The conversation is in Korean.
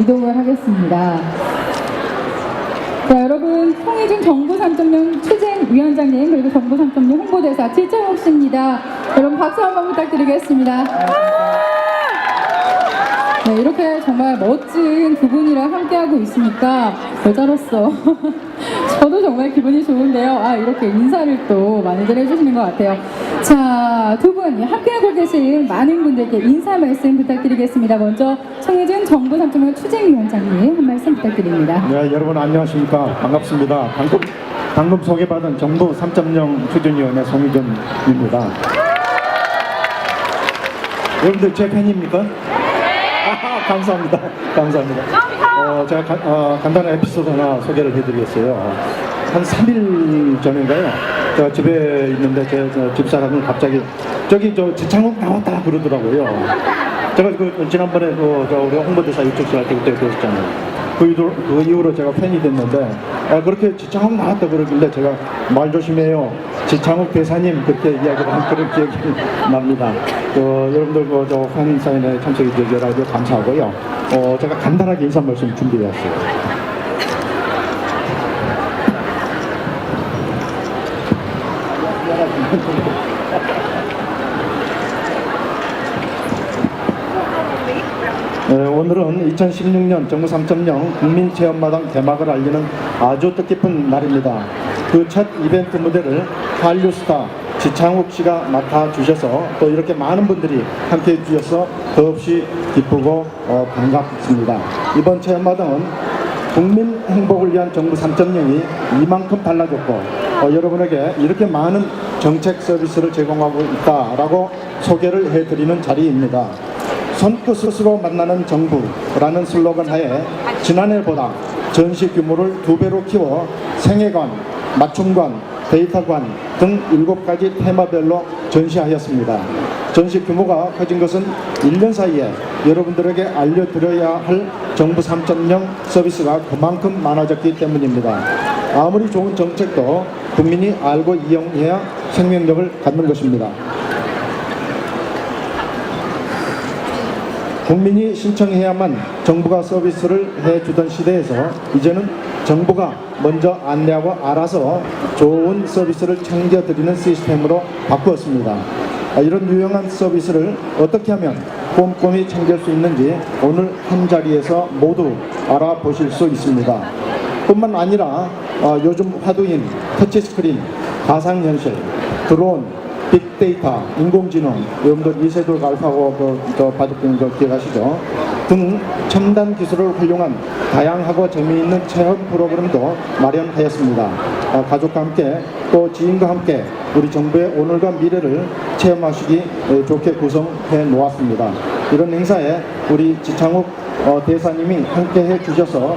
이동을 하겠습니다. 자, 여러분, 송희준 정부 3.0 추진위원장님, 그리고 정부 3.0 홍보대사 지창욱 씨입니다. 여러분, 박수 한번 부탁드리겠습니다. 네, 이렇게 정말 멋진 두 분이랑 함께하고 있으니까 여자로서 저도 정말 기분이 좋은데요. 아, 이렇게 인사를 또 많이들 해주시는 것 같아요. 자, 두 분 함께하고 계신 많은 분들께 인사 말씀 부탁드리겠습니다. 먼저 청해준 정부 3.0 추진위원장님 한 말씀 부탁드립니다. 네, 여러분 안녕하십니까. 반갑습니다. 방금, 방금 소개받은 정부 3.0 추진위원회 송희준입니다. 여러분들 제 팬입니까? 아, 감사합니다. 감사합니다. 어, 제가 간- 어, 간단한 에피소드 하나 소개를 해드리겠어요. 한 3일 전인가요? 제가 집에 있는데 제저 집사람이 갑자기 저기 저 지창욱 나왔다 그러더라고요. 제가 그 지난번에 그 저 우리 홍보대사 이쪽 시할 때 그때 그랬잖아요. 그 이후로, 그 이후로 제가 팬이 됐는데 아, 그렇게 지창욱 나왔다 그러길래 제가 말 조심해요. 지창욱 대사님 그렇게 이야기를 한 그런 기억이 납니다. 그, 여러분들 그저 팬사인회 참석해 주셔서 감사하고요. 어, 제가 간단하게 인사 말씀 준비해왔어요. 네, 오늘은 2016년 정부 3.0 국민 체험마당 개막을 알리는 아주 뜻깊은 날입니다. 그 첫 이벤트 무대를 한류 스타 지창욱 씨가 맡아주셔서 또 이렇게 많은 분들이 함께 해주셔서 더없이 기쁘고 어, 반갑습니다. 이번 체험마당은 국민 행복을 위한 정부 3.0이 이만큼 달라졌고 어, 여러분에게 이렇게 많은 정책 서비스를 제공하고 있다라고 소개를 해드리는 자리입니다. 손끝으로 만나는 정부라는 슬로건 하에 지난해보다 전시 규모를 두 배로 키워 생애관, 맞춤관, 데이터관 등 일곱 가지 테마별로 전시하였습니다. 전시 규모가 커진 것은 1년 사이에 여러분들에게 알려드려야 할 정부 3.0 서비스가 그만큼 많아졌기 때문입니다. 아무리 좋은 정책도 국민이 알고 이용해야 생명력을 갖는 것입니다. 국민이 신청해야만 정부가 서비스를 해주던 시대에서 이제는 정부가 먼저 안내하고 알아서 좋은 서비스를 챙겨드리는 시스템으로 바꾸었습니다. 아, 이런 유용한 서비스를 어떻게 하면 꼼꼼히 챙길 수 있는지 오늘 한 자리에서 모두 알아보실 수 있습니다. 뿐만 아니라 어, 요즘 화두인 터치스크린, 가상현실, 드론, 빅데이터, 인공지능, 여러분들 이세돌 알파고 그, 저 바둑분 그 기억하시죠? 등 첨단 기술을 활용한 다양하고 재미있는 체험 프로그램도 마련하였습니다. 아, 가족과 함께 또 지인과 함께 우리 정부의 오늘과 미래를 체험하시기 에, 좋게 구성해 놓았습니다. 이런 행사에 우리 지창욱 어, 대사님이 함께 해 주셔서